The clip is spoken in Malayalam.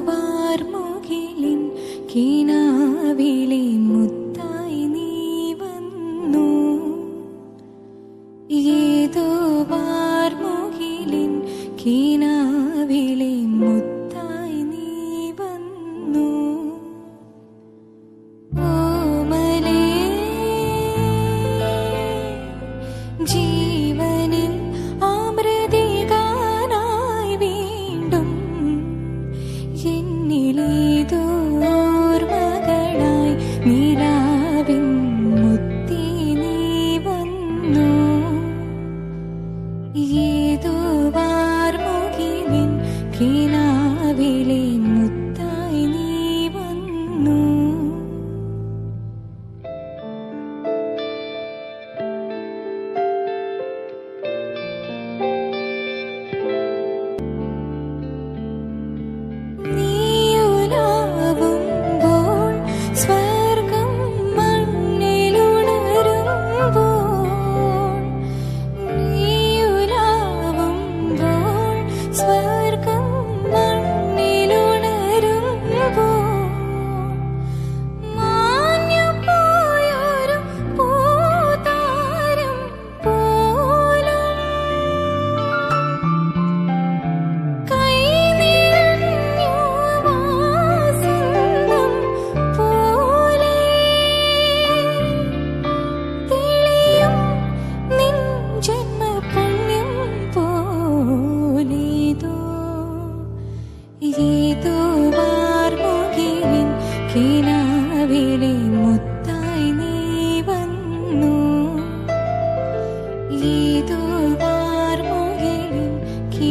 വാർമുകിലിൻ കിനാവിലെ മുത്തായി ഏതോ വാർമുകിലിൻ കിനാവിലെ കിനാവിലെ മുത്തായി നീ വന്നു. ഏതോ